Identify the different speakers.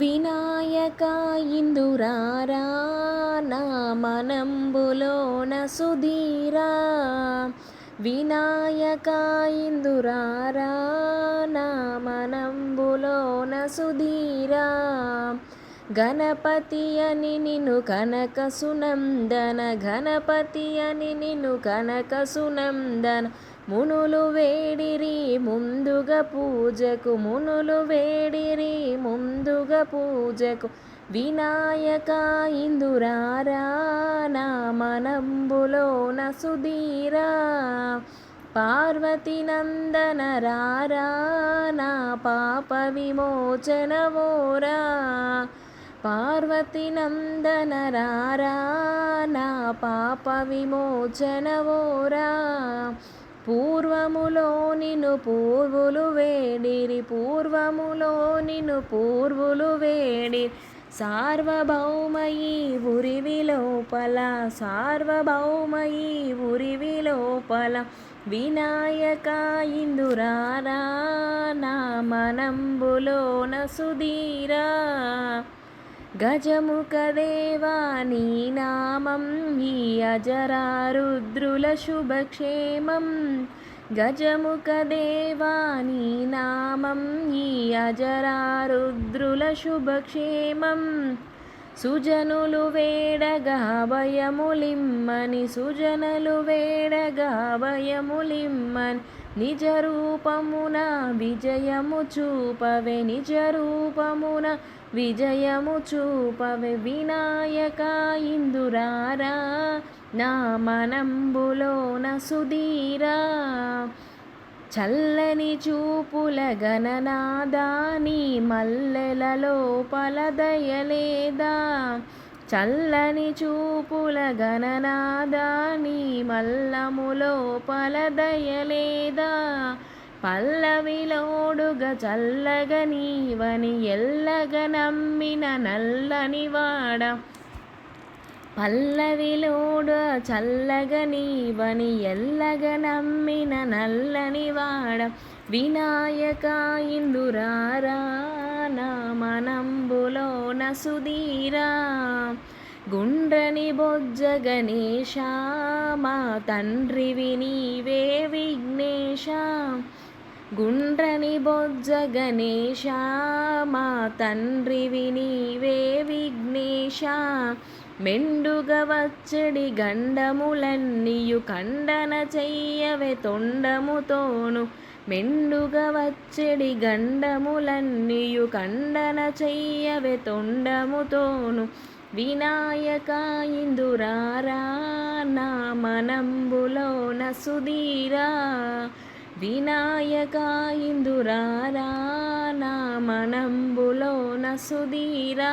Speaker 1: వినాయక ఇందురారా నా మనంబులోన సుధీరా. వినాయక ఇందురారా నా మనంబులోన సుధీరా. గణపతి అని నిన్ను కనక సునందన గణపతి అని నిన్ను కనక సునందన. మునులు వేడిరి ముందుగా పూజకు మునులు వేడిరి ముందుగా పూజకు. వినాయక ఇందురారా నా మనంబులోన సుధీరా పార్వతి నందన రారా నా పాప విమోచనవోరా పార్వతి నందన రారా నా పాప విమోచనవోరా పూర్వములో నిన్ను పూర్వులు వేడిరి పూర్వములో నిన్ను పూర్వులు వేడి. సార్వభౌమయీ ఉరివి లోపల సార్వభౌమయీ ఉరివి లోపల వినాయక ఇందురారా నా మనంబులోన సుధీరా. గజముఖదేవా నీ నామం ఈ అజరారుద్రుల శుభక్షేమం గజముఖదేవా నీ నామం ఈ అజరారుద్రుల శుభక్షేమం సుజనులు వేడగా భయములిమ్మని సుజనులు వేడగా భయములిమ్మని నిజ రూపమున విజయము చూపవే నిజ రూపమున విజయము చూపవే. వినాయక ఇందురారా నా మనంబులోన సుధీరా చల్లని చూపుల గణనాదాని మల్లెలలో పలదయలేదా చల్లని చూపుల గణనాదాని మల్లములో పలదయలేదా పల్లవిలోడుగా చల్లగ నీవని ఎల్లగ నమ్మిన నల్లని వాడ పల్లవిలోడ చల్లగ నీవని ఎల్లగ నమ్మిన నల్లని వాడ వినాయక ఇందురారా నా మనంబులోన సుధీరా. గుండ్రని బొజ్జ గణేశ మా తండ్రివి నీవే విఘ్నేశ. గుండ్రని బొజ్జ గణేశ మా తండ్రివి నీవే విఘ్నేశ. మెండుగా వచ్చడి గండములన్నీయు ఖండన చెయ్యవే తొండముతోను. మెండుగా వచ్చడి గండములన్నీయు ఖండన చెయ్యవే తొండముతోను. వినాయక ఇందురారా నా మనంబులోన సుధీరా. వినాయక ఇందురారా నా మనంబులోన సుధీరా.